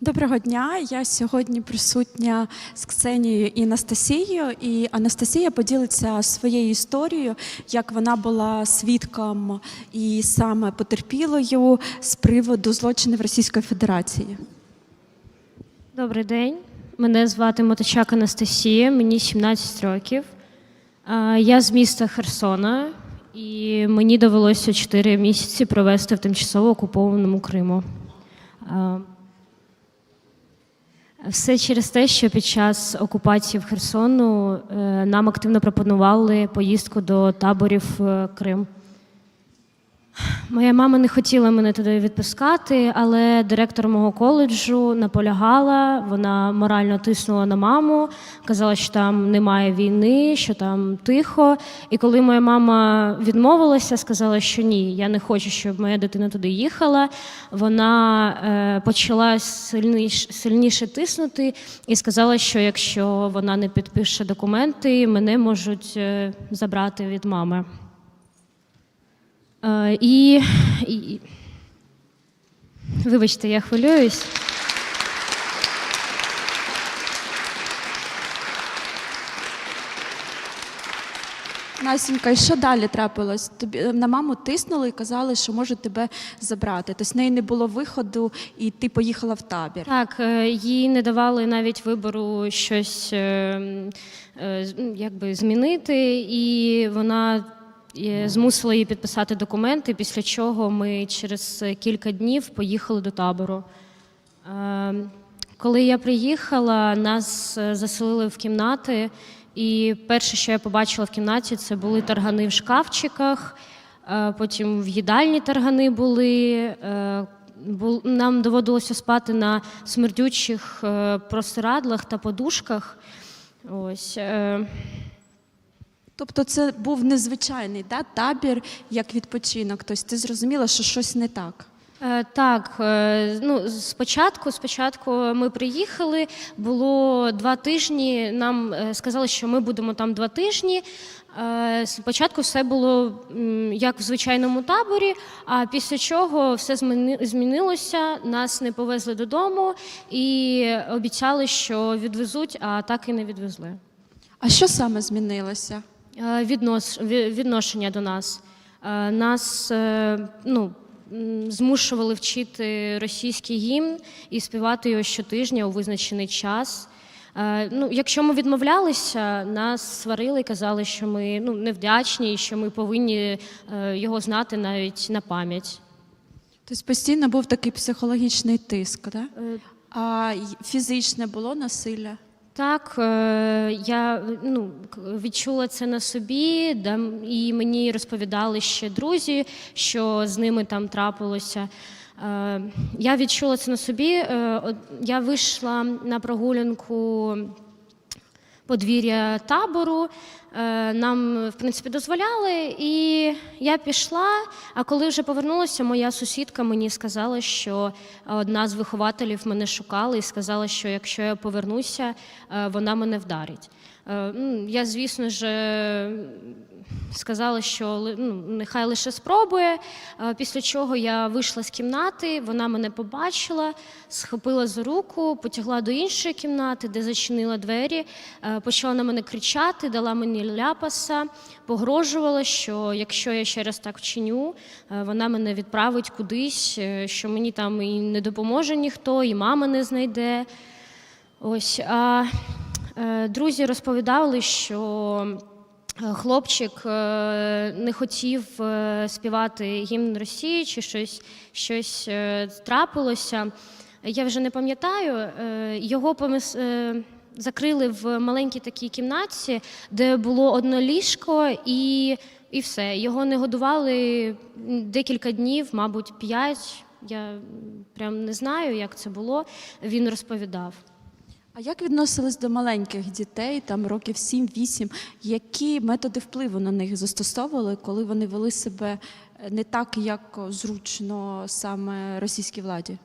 Доброго дня. Я сьогодні присутня з Ксенією і Анастасією. І Анастасія поділиться своєю історією, як вона була свідком і саме потерпілою з приводу злочинів Російської Федерації. Добрий день. Мене звати Моточак Анастасія, мені 17 років. Я з міста Херсона, і мені довелося 4 місяці провести в тимчасово окупованому Криму. Все через те, що під час окупації в Херсону е, нам активно пропонували поїздку до таборів е, Крим. Моя мама не хотіла мене туди відпускати, але директор мого коледжу наполягала. Вона морально тиснула на маму, казала, що там немає війни, що там тихо. І коли моя мама відмовилася, сказала, що ні, я не хочу, щоб моя дитина туди їхала. Вона е, почала сильніше, сильніше тиснути і сказала, що якщо вона не підпише документи, мене можуть е, забрати від мами. Е, і, і вибачте, я хвилююсь. Насінька, і що далі трапилось? Тобі на маму тиснули і казали, що можуть тебе забрати. Тобто в неї не було виходу, і ти поїхала в табір. Так, е, їй не давали навіть вибору щось е, е, якби змінити, і вона змусила її підписати документи, після чого ми через кілька днів поїхали до табору. Е, Коли я приїхала, нас е, заселили в кімнати, і перше, що я побачила в кімнаті, це були таргани в шкафчиках, е, потім в їдальні таргани були. е, Нам доводилося спати на смердючих простирадлах та подушках. Ось. Тобто це був незвичайний да, табір як відпочинок. Тобто ти зрозуміла, що щось не так. Е, Так, е, ну спочатку, спочатку ми приїхали, було два тижні. Нам е, сказали, що ми будемо там два тижні. Спочатку все було як в звичайному таборі, а після чого все змінилося. Нас не повезли додому і обіцяли, що відвезуть, а так і не відвезли. А що саме змінилося? Е, Віднос, відношення до нас. Е, Нас е, ну, змушували вчити російський гімн і співати його щотижня у визначений час. Ну, якщо ми відмовлялися, нас сварили і казали, що ми ну, невдячні і що ми повинні його знати навіть на пам'ять. Тобто постійно був такий психологічний тиск, да? Е, а фізичне було насилля? Так, е, я ну, відчула це на собі, да, і мені розповідали ще друзі, що з ними там трапилося. Е, Я відчула це на собі. Е, Я вийшла на прогулянку подвір'я табору. Е, Нам, в принципі, дозволяли, і я пішла. А коли вже повернулася, моя сусідка мені сказала, що одна з вихователів мене шукала і сказала, що якщо я повернуся, е, вона мене вдарить. Е, ну, Я, звісно ж, е, сказала, що ну, нехай лише спробує. Е, Після чого я вийшла з кімнати, вона мене побачила, схопила за руку, потягла до іншої кімнати, де зачинила двері, е, почала на мене кричати, дала мені ляпаса, погрожувала, що якщо я ще раз так вчиню, е, вона мене відправить кудись, е, що мені там і не допоможе ніхто, і мама не знайде. Ось а е, друзі розповідали, що хлопчик не хотів співати гімн Росії чи щось, щось трапилося. Я вже не пам'ятаю. Його помис... закрили в маленькій такій кімнаті, де було одне ліжко і, і все. Його не годували декілька днів, мабуть, п'ять. Я прям не знаю, як це було. Він розповідав. А як відносились до маленьких дітей, там років 7-8? Які методи впливу на них застосовували, коли вони вели себе е, не так, як зручно саме російській владі?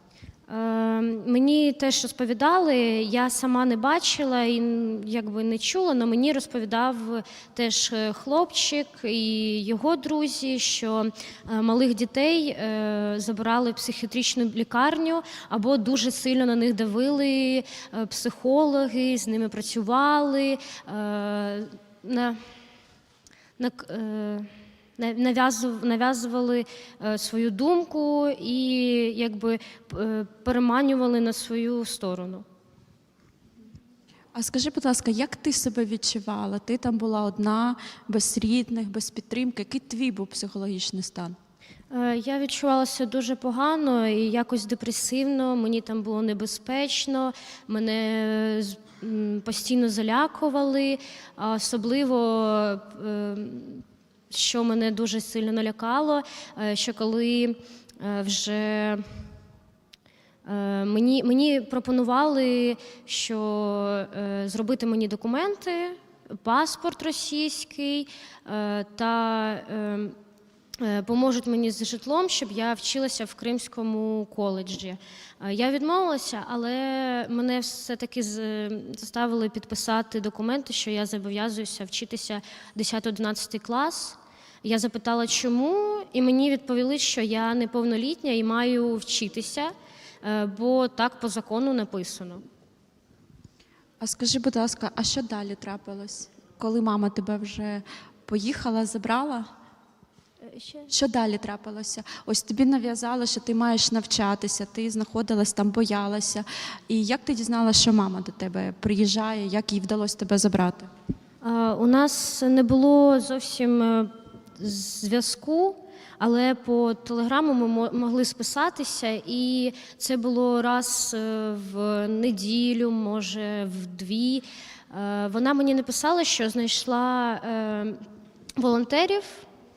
Е, Мені теж розповідали, я сама не бачила і якби не чула, але мені розповідав теж е, хлопчик і його друзі, що е, малих дітей е, забирали в психіатричну лікарню або дуже сильно на них давили психологи, з ними працювали. на- на- нав'язували е, свою думку і якби е, переманювали на свою сторону. А скажи, будь ласка, як ти себе відчувала? Ти там була одна, без рідних, без підтримки. Який твій був психологічний стан? Е, Я відчувалася дуже погано і якось депресивно. Мені там було небезпечно, мене постійно залякували. Особливо, що мене дуже сильно налякало, е, що коли е, вже Е, Мені, мені пропонували, що зробити мені документи, паспорт російський та поможуть мені з житлом, щоб я вчилася в Кримському коледжі. Я відмовилася, але мене все-таки заставили підписати документи, що я зобов'язуюся вчитися 10-11 клас. Я запитала, чому, і мені відповіли, що я неповнолітня і маю вчитися, е, бо так по закону написано. А скажи, будь ласка, а що далі трапилось? Коли мама тебе вже поїхала, забрала? Що далі трапилося? Ось тобі нав'язали, що ти маєш навчатися, ти знаходилась там, боялася. І як ти дізналася, що мама до тебе приїжджає, як їй вдалося тебе забрати? Е, У нас не було зовсім е, зв'язку, але по телеграму ми могли списатися, і це було раз е, в неділю, може в дві. Е, Вона мені написала, що знайшла е, волонтерів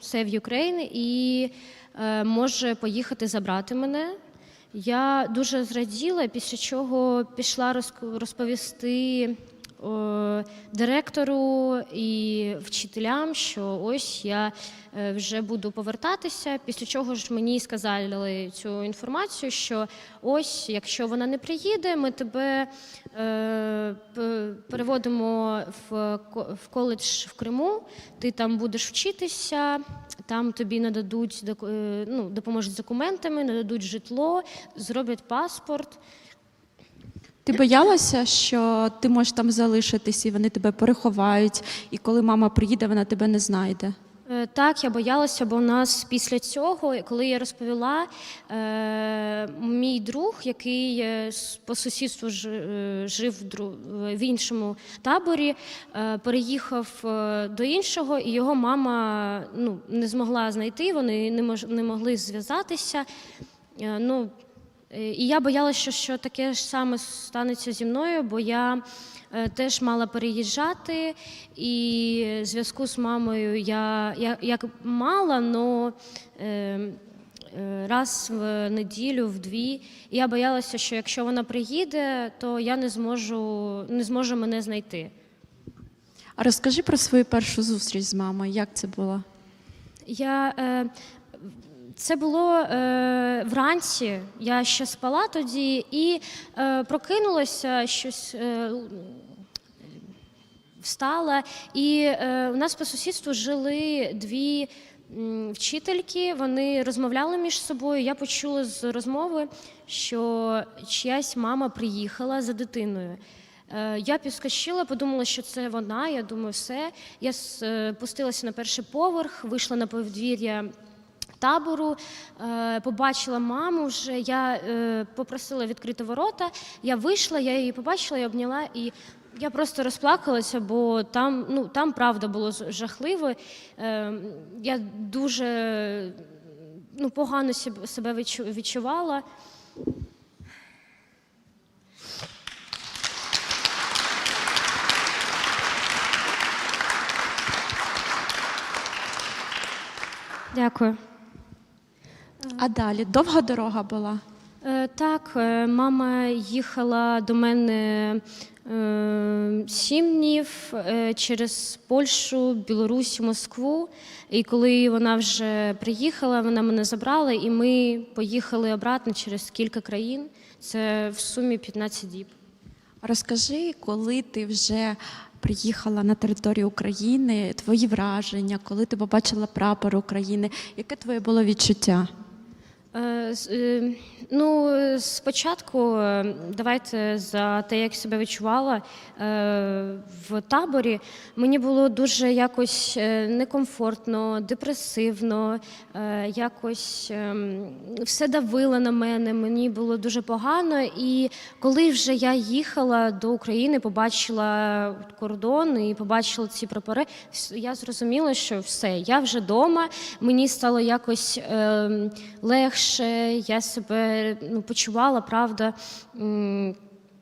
Save Ukraine і може поїхати забрати мене. Я дуже зраділа, після чого пішла розповісти директору і вчителям, що ось я е, вже буду повертатися. Після чого ж мені сказали цю інформацію, що ось, якщо вона не приїде, ми тебе е, переводимо в, ко- в коледж в Криму, ти там будеш вчитися, там тобі нададуть е, ну, допоможуть з документами, нададуть житло, зроблять паспорт. Ти боялася, що ти можеш там залишитись, і вони тебе переховають, і коли мама приїде, вона тебе не знайде. Е, Так, я боялася, бо у нас після цього, коли я розповіла, е, мій друг, який е, по сусідству ж- жив в іншому таборі, переїхав до іншого, і його мама ну, не змогла знайти, вони не, могли зв'язатися. Ну, і я боялася, що, що таке ж саме станеться зі мною, бо я е, теж мала переїжджати, і в зв'язку з мамою я, я як мала, але раз в неділю, в дві. І я боялася, що якщо вона приїде, то я не зможу, не зможу мене знайти. А розкажи про свою першу зустріч з мамою. Як це було? Я, е, це було е, вранці. Я ще спала тоді і е, прокинулася щось. Е, Встала, і е, у нас по сусідству жили дві м, вчительки. Вони розмовляли між собою. Я почула з розмови, що чиясь мама приїхала за дитиною. Е, Я підскочила, подумала, що це вона. Я думаю, все. Я спустилася на перший поверх, вийшла на подвір'я табору, е, побачила маму вже. Я е, попросила відкрити ворота. Я вийшла, я її побачила, я обняла і. Я просто розплакалася, бо там, ну, там правда було жахливо. Е, я дуже ну, погано себе- себе відчувала. Дякую. А далі довга дорога була. Е, Так, е, мама їхала до мене е, сім днів е, через Польщу, Білорусь, Москву. І коли вона вже приїхала, вона мене забрала, і ми поїхали обратно через кілька країн. Це в сумі 15 діб. Розкажи, коли ти вже приїхала на територію України, твої враження, коли ти побачила прапор України, яке твоє було відчуття? Е, е, Ну, спочатку е, давайте за те, як себе відчувала в таборі. Мені було дуже якось некомфортно, депресивно, якось ем, все давило на мене. Мені було дуже погано. І коли вже я їхала до України, побачила кордон і побачила ці прапори, я зрозуміла, що все, я вже вдома. Мені стало якось ем, легше. Я себе ну, почувала, правда,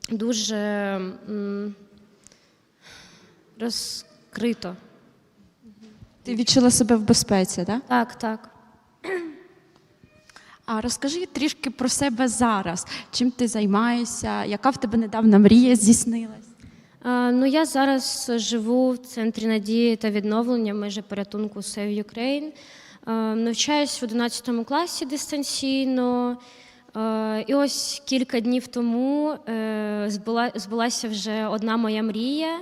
дуже розкрито. Ти відчула себе в безпеці, так? Так, так. А розкажи трішки про себе зараз. Чим ти займаєшся? Яка в тебе недавно мрія здійснилась? Е, Ну, я зараз живу в центрі надії та відновлення межі порятунку Save Ukraine. Е, Навчаюсь в 11 класі дистанційно. Е, І ось кілька днів тому е, збулася вже одна моя мрія.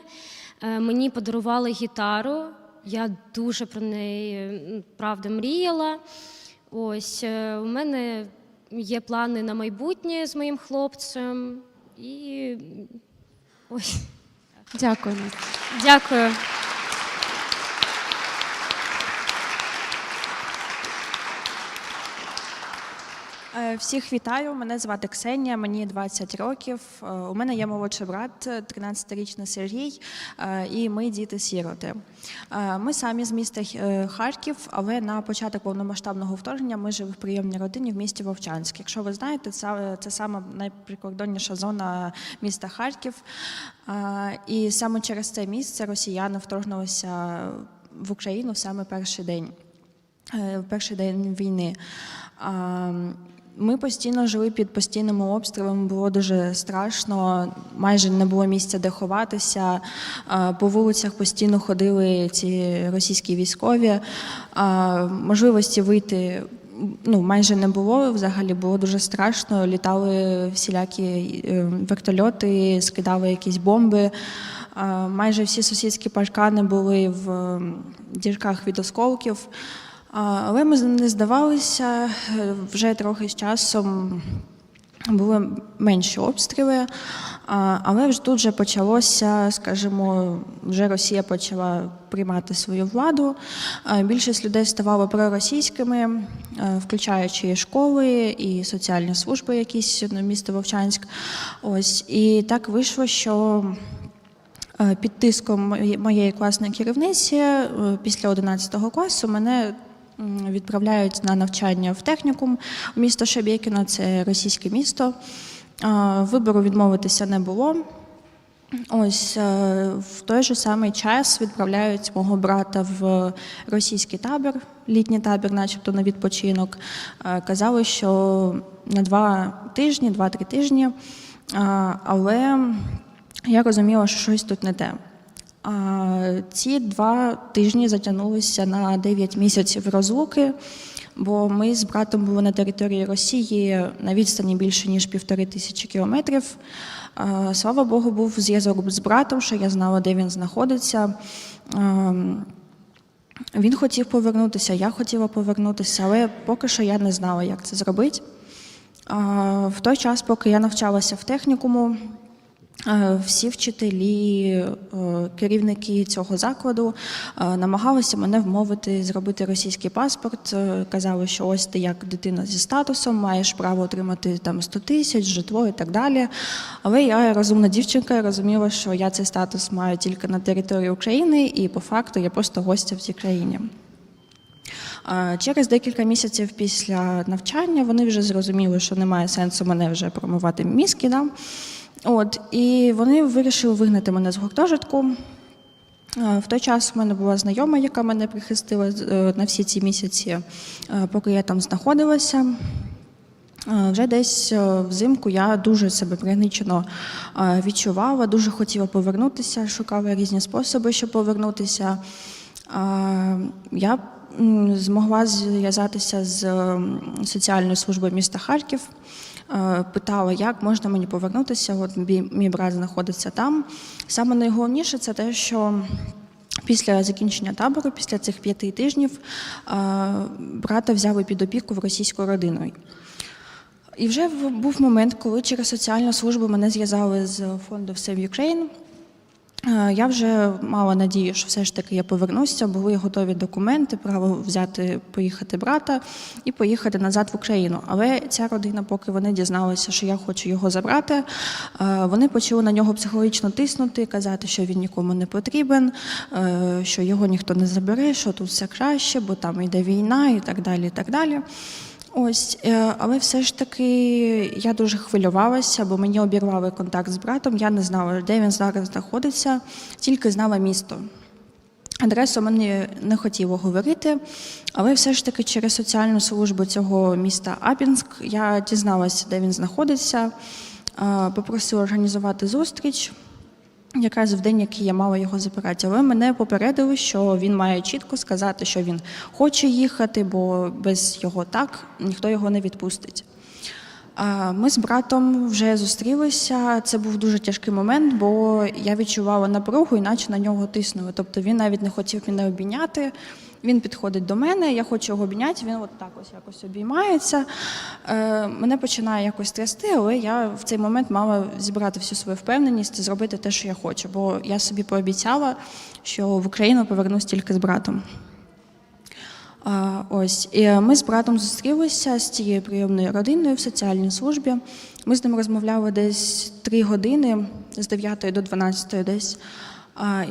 Мені подарували гітару. Я дуже про неї правда мріяла. Ось у мене є плани на майбутнє з моїм хлопцем. І ось. Дякую. Дякую. Всіх вітаю. Мене звати Ксенія, мені 20 років. Е, У мене є молодший брат, 13-річний Сергій, е, і ми діти-сіроти. Е, Ми самі з міста е, Харків, але на початок повномасштабного вторгнення ми жили в прийомній родині в місті Вовчанськ. Якщо ви знаєте, це, це саме найприкордонніша зона міста Харків. Е, І саме через це місце росіяни вторгнулися в Україну саме перший день е, перший день війни. Ми постійно жили під постійними обстрілами, було дуже страшно, майже не було місця, де ховатися. По вулицях постійно ходили ці російські військові. Можливості вийти ну, майже не було. Взагалі було дуже страшно. Літали всілякі е, вертольоти, скидали якісь бомби. Майже всі сусідські паркани були в дірках від осколків. Але ми не здавалися е, вже трохи з часом. Були менші обстріли, але ж тут вже почалося, скажімо, вже Росія почала приймати свою владу. Більшість людей ставало проросійськими, е, включаючи і школи і соціальні служби, якісь на місто Вовчанськ. Ось і так вийшло, що Е, Під тиском моєї класної керівниці після 11 класу мене відправляють на навчання в технікум в місто Шебєкіно, це російське місто. Вибору відмовитися не було. Ось е, в той же самий час відправляють мого брата в російський табір, літній табір, начебто на відпочинок. Е, Казали, що на два тижні, два-три тижні, але я розуміла, що щось тут не те. Ці два тижні затягнулися на 9 місяців розлуки, бо ми з братом були на території Росії на відстані більше ніж півтори тисячі кілометрів. Слава Богу, був зв'язок з братом, що я знала, де він знаходиться. Він хотів повернутися, я хотіла повернутися, але поки що я не знала, як це зробити. В той час, поки я навчалася в технікуму, всі вчителі, е, керівники цього закладу е, намагалися мене вмовити зробити російський паспорт. Е, Казали, що ось ти як дитина зі статусом, маєш право отримати там 100 тисяч, житло і так далі. Але я розумна дівчинка, розуміла, що я цей статус маю тільки на території України, і по факту я просто гостя в цій країні. Через декілька місяців після навчання вони вже зрозуміли, що немає сенсу мене вже промивати мізки. Да? От, і вони вирішили вигнати мене з гуртожитку. Е, В той час в мене була знайома, яка мене прихистила е, на всі ці місяці, е, поки я там знаходилася. Вже десь взимку я дуже себе пригничено відчувала, дуже хотіла повернутися, шукала різні способи, щоб повернутися. Я змогла зв'язатися з соціальною службою міста Харків. Е, питала, як можна мені повернутися. От мій, брат знаходиться там. Саме найголовніше це те, що після закінчення табору, після цих п'яти тижнів, е, брата взяли під опіку в російську родину. І вже був момент, коли через соціальну службу мене зв'язали з фонду Save Ukraine. Е, Я вже мала надію, що все ж таки я повернуся, були готові документи, право взяти, поїхати брата і поїхати назад в Україну. Але ця родина, поки вони дізналися, що я хочу його забрати, е, вони почали на нього психологічно тиснути, казати, що він нікому не потрібен, е, що його ніхто не забере, що тут все краще, бо там йде війна і так далі. І так далі. Ось, е, але все ж таки я дуже хвилювалася, бо мені обірвали контакт з братом. Я не знала, де він зараз знаходиться, тільки знала місто. Адресу мені не хотіло говорити, але все ж таки через соціальну службу цього міста Апінськ я дізналася, де він знаходиться, е, попросила організувати зустріч. Якраз в день, який я мала його забирати, але мене попередили, що він має чітко сказати, що він хоче їхати, бо без його так ніхто його не відпустить. Ми з братом вже зустрілися. Це був дуже тяжкий момент, бо я відчувала напругу, іначе на нього тиснули. Тобто він навіть не хотів мене обійняти. Він підходить до мене, я хочу його обійняти, він от так ось якось обіймається. Е, мене починає якось трясти, але я в цей момент мала зібрати всю свою впевненість і зробити те, що я хочу. Бо я собі пообіцяла, що в Україну повернусь тільки з братом. Ось і ми з братом зустрілися з цією прийомною родиною в соціальній службі. Ми з ним розмовляли десь три години з 9 до 12 десь.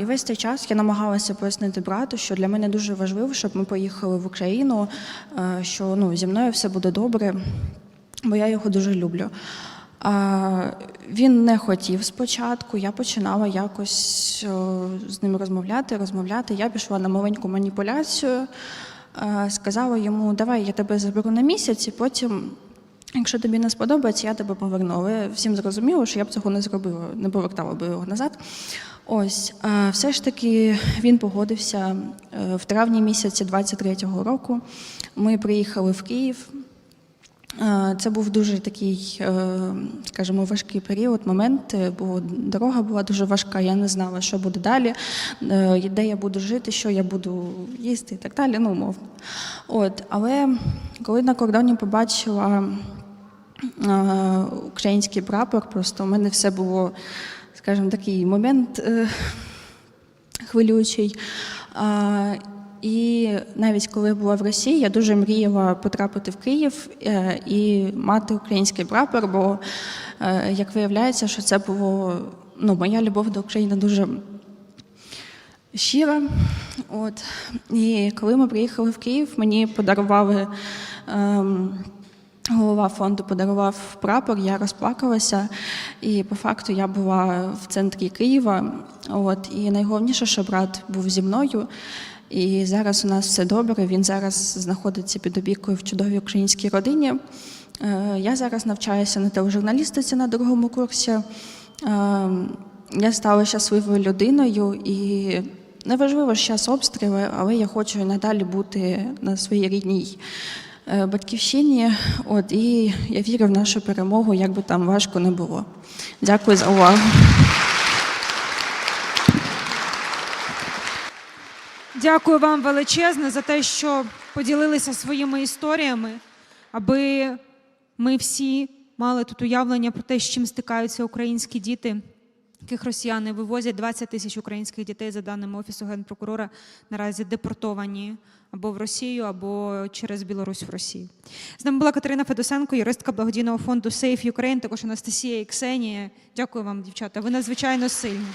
І весь цей час я намагалася пояснити брату, що для мене дуже важливо, щоб ми поїхали в Україну, е, що ну, зі мною все буде добре, бо я його дуже люблю. А, Він не хотів спочатку. Я починала якось о, з ним розмовляти, розмовляти. Я пішла на маленьку маніпуляцію, е, сказала йому, давай я тебе заберу на місяць, і потім, якщо тобі не сподобається, я тебе поверну. Але всім зрозуміло, що я б цього не зробила, не повертала би його назад. Ось, е, все ж таки він погодився е, в травні місяці 23-го року. Ми приїхали в Київ. Е, Це був дуже такий, е, скажімо, важкий період, момент, е, бо дорога була дуже важка. Я не знала, що буде далі, де я буду жити, що я буду їсти і так далі. Ну, умовно. От, але коли на кордоні побачила український прапор, просто у мене все було, скажімо, такий момент хвилюючий. І навіть коли я була в Росії, я дуже мріяла потрапити в Київ е, і мати український прапор, бо, е, як виявляється, що це було ну, моя любов до України дуже щира. От. І коли ми приїхали в Київ, мені подарували. Ем, Голова фонду подарував прапор, я розплакалася, і по факту я була в центрі Києва. От і найголовніше, що брат був зі мною. І зараз у нас все добре. Він зараз знаходиться під опікою в чудовій українській родині. Е, Я зараз навчаюся на тележурналістиці на другому курсі. Е, Я стала щасливою людиною і неважливо, що зараз обстріли, але я хочу і надалі бути на своїй рідній е, батьківщині. От і я вірю в нашу перемогу, як би там важко не було. Дякую за увагу. Дякую вам величезне за те, що поділилися своїми історіями, аби ми всі мали тут уявлення про те, з чим стикаються українські діти, яких росіяни вивозять 20 тисяч українських дітей, за даними Офісу генпрокурора, наразі депортовані або в Росію, або через Білорусь в Росію. З нами була Катерина Федосенко, юристка благодійного фонду Safe Ukraine, також Анастасія і Ксенія. Дякую вам, дівчата. Ви надзвичайно сильні.